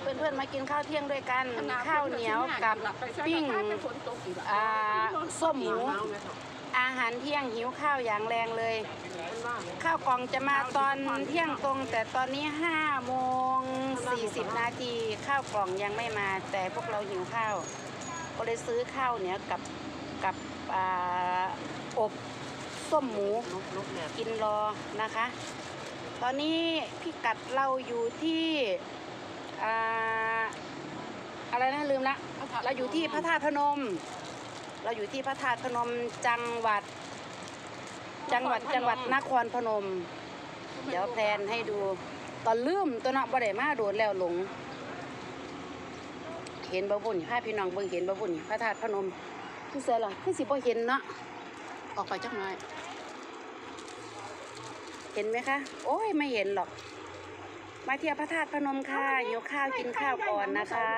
เพื่อนๆมากินข้าวเที่ยงด้วยกันข้าวเหนียวกับปิ้งอ่าส้มหมูอาหารเที่ยงหิวข้าวอย่างแรงเลย ข้าวกล่องจะมาตอนเที่ยงตรง แต่ตอนนี้5โมง40 นาทีข้าวกล่องยังไม่มา แต่พวกเราหิวข้าว ก็เลยซื้อข้าวเหนียวกับกับอ่าอบส้มหมูกินรอนะคะ ตอนนี้พิกัดเราอยู่ที่อ่าอะไรนะลืมละ เราอยู่ที่พระธาตุพนม เราอยู่ที่พระธาตุพนมจังหวัด จังหวัดจังหวัดนครพนม เดี๋ยวแพลนให้ดู ตอนลืมตัวเนาะบ่ได้มาโดนแล้วหลง เห็นบ่บุญพาพี่น้องเบิ่งเห็นบ่บุญพระธาตุพนมคือเสือหรอคือสิบ่เห็นเนาะออกไปจักหน่อย เห็นไหมคะ โอ้ยไม่เห็นหรอกมาเที่ยวพระธาตุพนมค่ะหิวข้าวกินข้าวก่อนนะคะ